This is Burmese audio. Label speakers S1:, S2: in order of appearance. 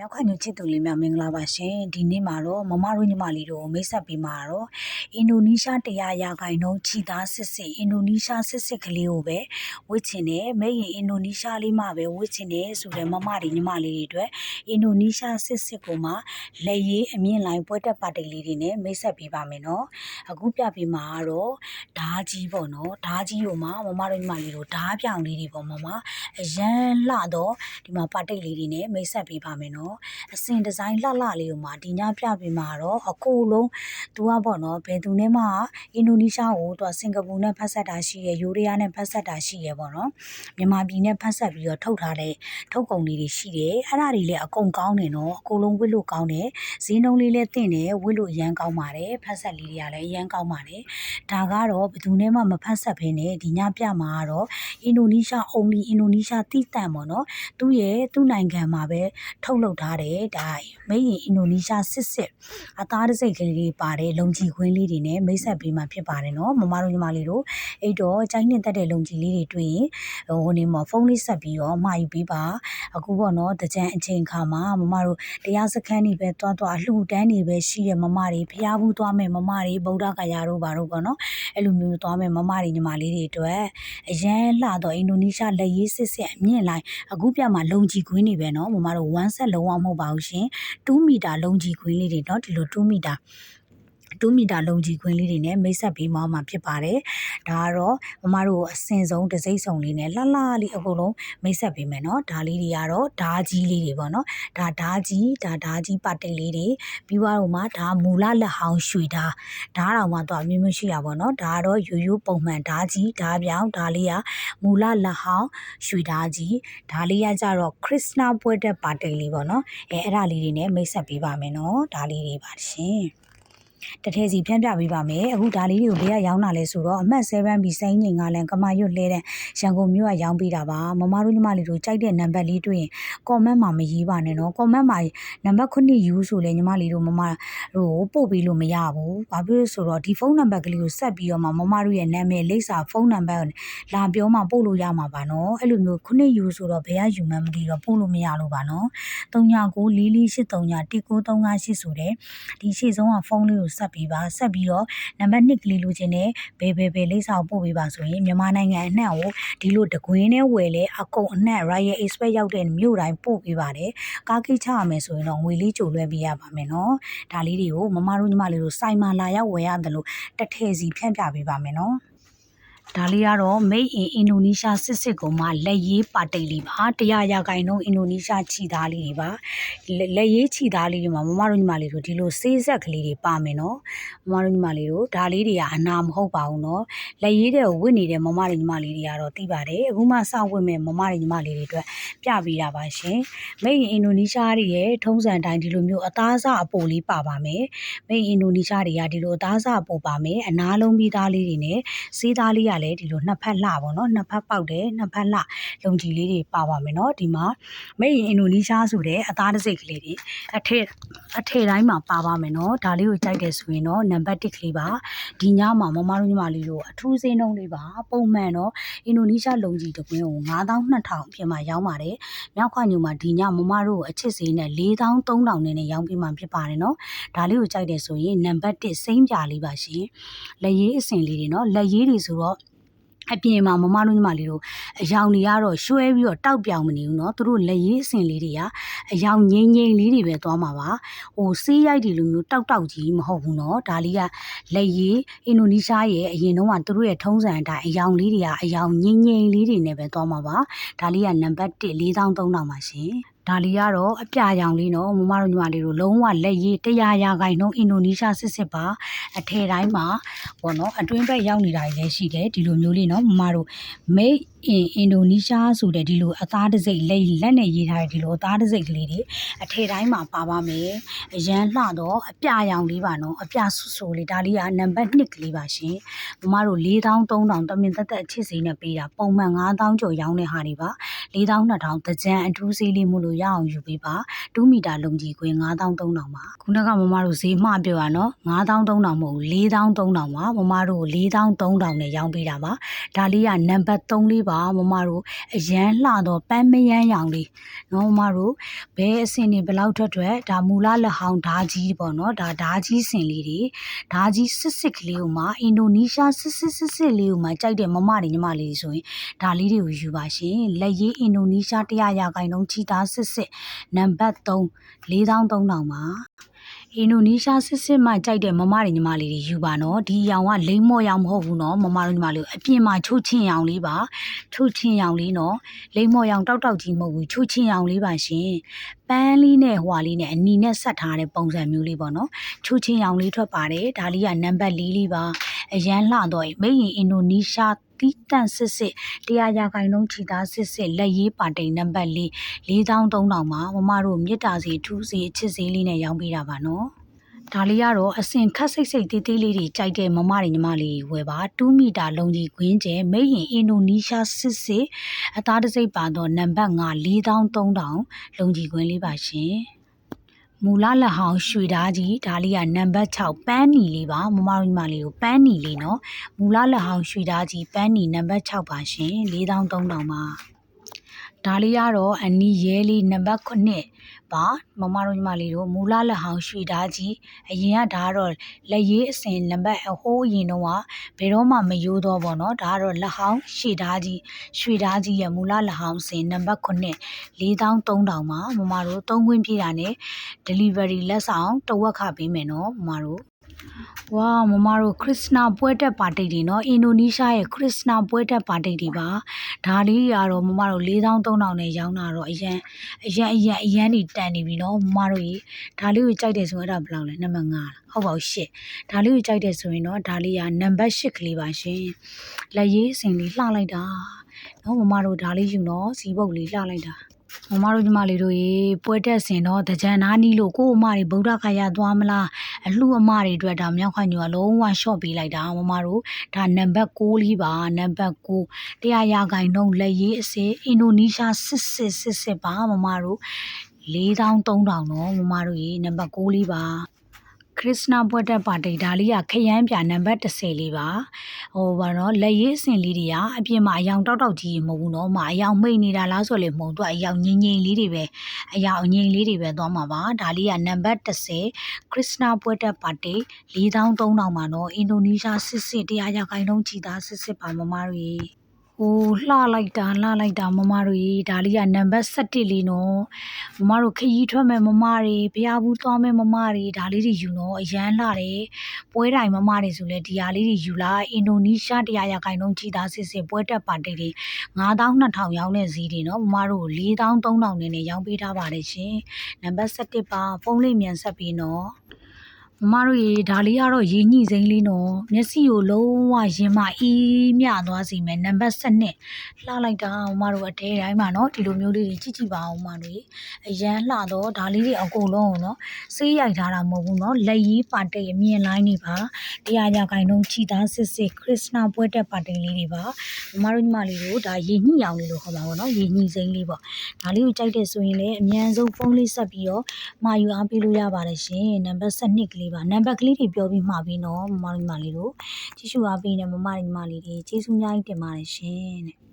S1: မြောက်ခညချစ်သူလေးများမင်္ဂလာပါရှင်ဒီနေ့မှာတော့မမတို့ညီမလေးတို့မိတ်ဆက်ပေးမှာတော့အင်ဒိုနီးရှားတရားရာခိုင်နှုန်းခြိသားစစ်စစ်အင်ဒိုနီးရှားစစ်စစ်ကလေးကိုပဲဝစ်ချင်တယ်မဲ့ရင်အင်ဒိုနီးရှားလေးမှပဲဝစ်ချင်တယ်ဆိုတဲ့မမတွေညီမလေးတွေအတွက်အင်ဒိုနီးရှားစစ်စစ်ကိုမှလက်ရေးအမြင့်လိုင်းပွဲတက်ပါတိတ်လေးတွေနဲ့မိတ်ဆက်ပေးပါမယ်နော်အခုပြပေးမှာကတော့ဓာကြီးပေါ့နော်ဓာကြီးကိုမှမမတို့ညီမလေးတို့ဓာပြောင်လေးတွေပေါ့မမအရန်လှတော့ဒီမှာပါတိတ်လေးတွေနဲ့မိတ်ဆက်ပေးပါမယ်နော်အစင်ဒီဇိုင်းလှလှလေးကိုမှဒီညပြပေးမှာတော့အကိုလုံးသူကပေါ့နော်ဘယ်သူနဲ့မှအင်ဒိုနီးရှားကိုသူကစင်ကာပူနဲ့ဖက်ဆက်တာရှိရယ်ယူရီးယားနဲ့ဖက်ဆက်တာရှိရယ်ပေါ့နော်မြန်မာပြည်နဲ့ဖက်ဆက်ပြီးတော့ထုတ်ထားတဲ့ထုတ်ကုန်လေးတွေရှိတယ်အဲ့ဒါတွေလည်းအကုန်ကောင်းတယ်နော်အကုန်လုံးဝစ်လို့ကောင်းတယ်ဈေးနှုန်းလေးလည်းတင့်တယ်ဝစ်လို့အရန်ကောင်းပါတယ်ဖက်ဆက်လေးတွေကလည်းအရန်ကောင်းပါတယ်ဒါကတော့ဘယ်သူနဲ့မှမဖက်ဆက်ဘဲနဲ့ဒီညပြမှာကတော့အင်ဒိုနီးရှား only အင်ဒိုနီးရှားတိတန့်ပေါ့နော်သူ့ရဲ့သူ့နိုင်ငံမှာပဲထုတ်လုပ်လုပ်ထားတယ်ဒါမိတ်ရင်အင်ဒိုနီးရှားစစ်စစ်အသားတစ်စိတ်ကလေးလေးပါတယ်လုံချီခွင်းလေးတွေနဲ့မိတ်ဆက်ပေးမှဖြစ်ပါတယ်နော်မမတို့ညီမလေးတို့အဲ့တော့ကြိုင်းနှင်တက်တဲ့လုံချီလေးတွေတွေ့ရင်ဟိုနေမှာဖုန်းလေးဆက်ပြီးတော့မှာယူပေးပါအခုပေါ့နော်တကြံအချိန်ခါမှာမမတို့တရားစခန်းတွေပဲတွားတွားအလှူတန်းတွေပဲရှိရမမတွေဖျားဘူးတွားမယ်မမတွေဗုဒ္ဓဂယာတို့ဘာတို့ပေါ့နော်အဲ့လိုမျိုးတွားမယ်မမတွေညီမလေးတွေအတွက်အရန်လှတော့အင်ဒိုနီးရှားလက်ရေးစစ်စစ်အမြင့်လိုက်အခုပြမှာလုံချီခွင်းတွေပဲနော်မမတို့ဝမ်းဆက်လုံးဝမဟုတ်ပါဘူးရှင်2မီတာလုံကြီးခွင်းလေးတွေเนาะဒီလို2မီတာ 2မီတာလုံကြီးခွင်းလေးတွေနဲ့မိတ်ဆက်ပြီးမှမှဖြစ်ပါတယ်။ဒါကတော့မမတို့အစင်ဆုံးတစိမ့်စုံလေးနဲ့လှလှလေးအကုန်လုံးမိတ်ဆက်ပေးမယ်နော်။ဒါလေးတွေကတော့ဓာကြီးလေးတွေပေါ့နော်။ဒါဓာကြီးဒါဓာကြီးပတ်တိတ်လေးတွေပြီးတော့မှဒါမူလလက်ဟောင်းရွှေဓာဓာတော်မှတော့အမျိုးမျိုးရှိရပါတော့။ဒါကတော့ရိုးရိုးပုံမှန်ဓာကြီးဓာပြောင်းဓာလေးကမူလလက်ဟောင်းရွှေဓာကြီးဒါလေးကကြတော့ခရစ်စနာပွဲတဲ့ပါတိတ်လေးပေါ့နော်။အဲအဲ့ဒါလေးတွေနဲ့မိတ်ဆက်ပေးပါမယ်နော်။ဒါလေးတွေပါရှင်။ တထဲစီဖြန့်ပြပေးပါမယ်အခုဒါလေးတွေကိုဘေးကရောင်းတာလဲဆိုတော့အမှတ်7ပြီးစိမ့်ငိန်ကလည်းကမာရွတ်လှဲတဲ့ရန်ကုန်မြို့ကရောင်းပေးတာပါမမတို့ညီမလေးတို့ကြိုက်တဲ့နံပါတ်လေးတွေ့ရင် comment မှာမရေးပါနဲ့နော် comment မှာနံပါတ်9ယူဆိုလဲညီမလေးတို့မမတို့ပို့ပေးလို့မရဘူးဘာဖြစ်လို့ဆိုတော့ဒီဖုန်းနံပါတ်ကလေးကိုဆက်ပြီးတော့မှမမတို့ရဲ့နာမည်လိပ်စာဖုန်းနံပါတ်လာပြောမှပို့လို့ရမှာပါနော်အဲ့လိုမျိုး9ယူဆိုတော့ဘယ်ကယူမှန်းမသိတော့ပို့လို့မရလို့ပါနော်39 4483 1938ဆိုတဲ့ဒီရှေ့ဆုံးကဖုန်းလေးကိုဆက်ပြီးပါဆက်ပြီးတော့နံပါတ်1ကလေးလိုချင်တဲ့ဘယ်ဘယ်ဘယ်လိပ်စာကိုပို့ပေးပါဆိုရင်မြန်မာနိုင်ငံအနှံ့ကိုဒီလိုတကွင်းနဲ့ဝယ်လဲအကုန်အနှံ့ Royal Express ရောက်တဲ့မြို့တိုင်းပို့ပေးပါတယ်ကားကိတ်ချရမယ်ဆိုရင်တော့ငွေလေးကြိုလွှဲပေးရပါမယ်နော်ဒါလေးတွေကိုမမတို့ညီမလေးတို့စိုင်မာလာရောက်ဝယ်ရတယ်လို့တစ်ထည့်စီဖြန့်ပြပေးပါမယ်နော် ဒါလေးကတော့ made in Indonesia စစ်စစ်ကိုမှလက်ရေးပါတိတ်လေးပါတရားရာခိုင်နှုန်းအင်ဒိုနီးရှားခြိသားလေးတွေပါလက်လက်ရေးခြိသားလေးတွေမှာမမတို့ညီမလေးတို့ဒီလိုစေးဆက်ကလေးတွေပါမယ်နော်မမတို့ညီမလေးတို့ဒါလေးတွေကအနာမဟုတ်ပါဘူးနော်လက်ရေးတဲ့ကိုဝစ်နေတဲ့မမတွေညီမလေးတွေကတော့သိပါတယ်အခုမှစဝစ်မဲ့မမတွေညီမလေးတွေအတွက်ပြပေးတာပါရှင် made in Indonesia တွေရဲ့ထုံးစံတိုင်းဒီလိုမျိုးအသားစားအပိုလေးပါပါမယ် made in Indonesia တွေကဒီလိုအသားစားအပိုပါမယ်အနာလုံးပြီးသားလေးတွေနဲ့စေးသားလေးကလည်းဒီလိုနှစ်ဖက်လှပါတော့နှစ်ဖက်ပေါက်တယ်နှစ်ဖက်လှလုံကြီးလေးတွေပါပါမယ်နော်ဒီမှာ made in Indonesia ဆိုတဲ့အသားတစ်စိတ်ကလေးတွေအထက်အထက်တိုင်းမှာပါပါမယ်နော်ဒါလေးကိုကြိုက်တယ်ဆိုရင်တော့နံပါတ်1ကလေးပါဒီညမှာမမတို့ညီမလေးတို့အထူးစင်းနှုန်းလေးပါပုံမှန်တော့အင်ဒိုနီးရှားလုံကြီးတစ်ကွင်းကို9200အပြင်မှာရောင်းပါတယ်မြောက်ခွညုံမှာဒီညမမတို့အချစ်စင်းနဲ့4300နဲ့နဲ့ရောင်းပြီးမှဖြစ်ပါတယ်နော်ဒါလေးကိုကြိုက်တယ်ဆိုရင်နံပါတ်1စိမ့်ပြလေးပါရှင်လက်ရေးအစင်လေးတွေနော်လက်ရေးတွေဆိုတော့ အပြင်မှာမမတို့ညီမလေးတို့အယောင်တွေကတော့ရွှဲပြီးတော့တောက်ပြောင်မနေဘူးเนาะသူတို့လက်ရည်အစင်လေးတွေကအယောင်ငိမ့်ငိမ့်လေးတွေပဲသွားမှာပါဟိုဆေးရိုက်တွေလိုမျိုးတောက်တောက်ကြီးမဟုတ်ဘူးเนาะဒါလေးကလက်ရည်အင်ဒိုနီးရှားရဲ့အရင်တုန်းကသူတို့ရဲ့ထုံးစံအတိုင်းအယောင်လေးတွေကအယောင်ငိမ့်ငိမ့်လေးတွေနဲ့ပဲသွားမှာပါဒါလေးကနံပါတ်1 4300ပါရှင် ဒါလေးကတော့အပြရောင်လေးနော်မမတို့ညီမလေးတို့လုံးဝလက်ရည်100ရာခိုင်နှုန်းအင်ဒိုနီးရှားစစ်စစ်ပါအထည်တိုင်းမှာပေါ့နော်အတွင်းဘက်ရောက်နေတာတွေလည်းရှိတယ်ဒီလိုမျိုးလေးနော်မမတို့ made in Indonesia ဆိုတဲ့ဒီလိုအသားတစိမ့်လက်လက်နဲ့ရေးထားတဲ့ဒီလိုအသားတစိမ့်ကလေးတွေအထည်တိုင်းမှာပါပါမယ်အရန်လှတော့အပြရောင်လေးပါနော်အပြဆူဆူလေးဒါလေးကနံပါတ်1ကလေးပါရှင်မမတို့4000 3000တမင်သက်သက်အချစ်စိမ့်နဲ့ပေးတာပုံမှန်9000ကျော်ရောင်းတဲ့ဟာတွေပါ 4200တကြံအထူးစေးလေးမို့လို့ရအောင်ယူပေးပါ2မီတာလုံကြီးခွင်း9300ပါခုနကမမတို့ဈေးမှပြောရနော်9300မဟုတ်4300ပါမမတို့4300နဲ့ရောင်းပေးတာပါဒါလေးကနံပါတ်3လေးပါမမတို့အရန်လှတော့ပန်းမယန်းရောင်လေးနော်မမတို့ဘဲအစင်နေဘလောက်ထွက်ထွက်ဒါမူလလက်ဟောင်းဓာကြီးပေါ့နော်ဒါဓာကြီးစင်လေးတွေဓာကြီးစစ်စစ်ကလေးကိုမှအင်ဒိုနီးရှားစစ်စစ်စစ်စစ်လေးကိုမှကြိုက်တဲ့မမတွေညီမလေးတွေဆိုရင်ဒါလေးတွေကိုယူပါရှင်လက်ရေးအင်ဒိုနီးရှား100ရာခိုင်နှုန်းချီသားစစ်စစ်နံပါတ်3 4300ပါအင်ဒိုနီးရှားစစ်စစ်မှကြိုက်တဲ့မမတွေညီမလေးတွေယူပါနော်ဒီရောင်ကလိမ့်မော့ရောင်မဟုတ်ဘူးနော်မမတို့ညီမလေးတို့အပြင်မှာချိုးချင်းရောင်လေးပါချိုးချင်းရောင်လေးနော်လိမ့်မော့ရောင်တောက်တောက်ကြီးမဟုတ်ဘူးချိုးချင်းရောင်လေးပါရှင်ပန်းလေးနဲ့ဟွာလေးနဲ့အနီနဲ့ဆက်ထားတဲ့ပုံစံမျိုးလေးပေါ့နော်ချိုးချင်းရောင်လေးထွက်ပါတယ်ဒါလေးကနံပါတ်၄လေးပါအရန်လှတော့မိတ်ရင်အင်ဒိုနီးရှား တီးတန့်စစ်စစ်တရားရာခိုင်နှုန်းချီသားစစ်စစ်လက်ရေးပါတိန်နံပါတ်၄4300မှာမမတို့မြစ်တာစီထူးစီအချစ်စီလေးနဲ့ရောင်းပေးတာပါနော်ဒါလေးကတော့အစင်ခက်စိတ်စိတ်သေးသေးလေးတွေကြိုက်တဲ့မမတွေညီမလေးတွေဝယ်ပါ2မီတာလုံးကြီးခွင်းကျဲမိတ်ရင်အင်ဒိုနီးရှားစစ်စစ်အသားတစိပ်ပါတော့နံပါတ်5 4300လုံးကြီးခွင်းလေးပါရှင် မူလလက်ဟောင်းရွှေဓာကြီးဒါလေးကနံပါတ်6ပန်းနီလေးပါမမတို့ညီမလေးကိုပန်းနီလေးနော်မူလလက်ဟောင်းရွှေဓာကြီးပန်းနီနံပါတ်6ပါရှင်4300ပါ ဒါလေးကတော့အနီရဲလေးနံပါတ်9ပါမမတို့ညီမလေးတို့မူလလက်ဟောင်းရွှေဓာကြီးအရင်ကဒါကတော့လက်ရေးအစင်နံပါတ်အဟိုးအရင်တော့ကဘယ်တော့မှမယိုးတော့ဘောနော်ဒါကတော့လက်ဟောင်းရွှေဓာကြီးရွှေဓာကြီးရဲ့မူလလက်ဟောင်းစင်နံပါတ်9 4300ပါမမတို့သုံးခွင့်ပြတာနဲ့ delivery လက်ဆောင်တဝက်ခပေးမယ်နော်မမတို့ ဝါမမတို့ခရစ်စနာပွဲတက်ပါတိတ်တွေနော်အင်ဒိုနီးရှားရဲ့ခရစ်စနာပွဲတက်ပါတိတ်တွေပါဒါလေးတွေကတော့မမတို့4300နဲ့ရောင်းတာတော့အရန်အရန်အရန်အရန်နေတန်နေပြီနော်မမတို့ကြီးဒါလေးကိုကြိုက်တယ်ဆိုရင်အဲ့ဒါဘယ်လောက်လဲနံပါတ်5လားဟုတ်ပါဘူး8ဒါလေးကိုကြိုက်တယ်ဆိုရင်တော့ဒါလေးကနံပါတ်8ကလေးပါရှင်လက်ရေးစင်လေးလှလိုက်တာနော်မမတို့ဒါလေးယူနော်စီပုတ်လေးလှလိုက်တာ မမတို့ညီမလေးတို့ရေပွဲတက်စင်တော့တကြံနာနီးလို့ကို့အမတွေဗုဒ္ဓခါရသွားမလားအလှအမတွေအတွက်ဒါမြောက်ခညူကလုံးဝ short ပေးလိုက်တာမမတို့ဒါနံပါတ်6လေးပါနံပါတ်9တရားရဂိုင်နှုန်းလက်ရေးအစေအင်ဒိုနီးရှားစစ်စစ်စစ်စစ်ပါမမတို့4300နော်မမတို့ရေနံပါတ်6လေးပါ ခရစ်စနာဘွက်တက်ပါတိတ်ဒါလေးကခရမ်းပြနံပါတ်30လေးပါဟိုဘာနော်လက်ရေးအစင်လေးတွေကအပြင်မှာအယောင်တောက်တောက်ကြီးမဟုတ်ဘူးနော်မအယောင်မိတ်နေတာလားဆိုလည်းမဟုတ်သူကအယောင်ငိမ့်ငိမ့်လေးတွေပဲအယောင်ငိမ့်လေးတွေပဲသွားမှာပါဒါလေးကနံပါတ်30ခရစ်စနာဘွက်တက်ပါတိတ်4300မှာနော်အင်ဒိုနီးရှားစစ်စစ်တရားရခိုင်နှုန်းချီသားစစ်စစ်ပါမမတို့ ရေဟိုလှလိုက်တာလှလိုက်တာမမတို့ရေဒါလေးကနံပါတ်17လေးနော်မမတို့ခရီးထွက်မဲ့မမတွေဘုရားဘူးသွားမဲ့မမတွေဒါလေးတွေယူတော့အရန်လာတယ်ပွဲတိုင်းမမတွေဆိုလဲဒီဟာလေးတွေယူလာအင်ဒိုနီးရှားတရားရခိုင်နှုန်းချီသားစစ်စစ်ပွဲတက်ပါတိတ်တွေ9200ရောင်းတဲ့ဈေးတွေနော်မမတို့4300နဲ့နဲ့ရောင်းပေးထားပါတယ်ရှင်နံပါတ်17ပါဖုန်းလေးမြန်ဆက်ပြီးနော် မမတို့ရေဒါလေးကတော့ရေညှိစိမ့်လေးနော်မျက်စိကိုလုံးဝရင်မအီးမြသွားစီမယ်နံပါတ်7လှလိုက်တာမမတို့အတဲတိုင်းမှာနော်ဒီလိုမျိုးလေးတွေကြည့်ကြည့်ပါအောင်မမတို့ရေအရန်လှတော့ဒါလေးတွေအကုန်လုံးကိုနော်ဆေးရိုက်ထားတာမဟုတ်ဘူးနော်လက်ရေးပါတိတ်အမြင်လိုင်းနေပါတရားကြခိုင်လုံးချီသားစစ်စစ်ခရစ်စနာပွဲတက်ပါတိတ်လေးတွေပါမမတို့ညီမလေးတို့ဒါရေညှိအောင်လေးလို့ခေါ်ပါဘောနော်ရေညှိစိမ့်လေးပေါ့ဒါလေးကိုကြိုက်တဲ့ဆိုရင်လည်းအမြန်ဆုံးဖုန်းလေးဆက်ပြီးတော့မှာယူအားပေးလို့ရပါတယ်ရှင်နံပါတ်7ကလေးပါနံပါတ်ကလေးတွေပြောပြီးမှာပြီးနော်မမညီမလေးတို့ကြည့်ရှုအားပေးနေမမညီမလေးတွေကျေးဇူးအများကြီးတင်ပါတယ်ရှင်တဲ့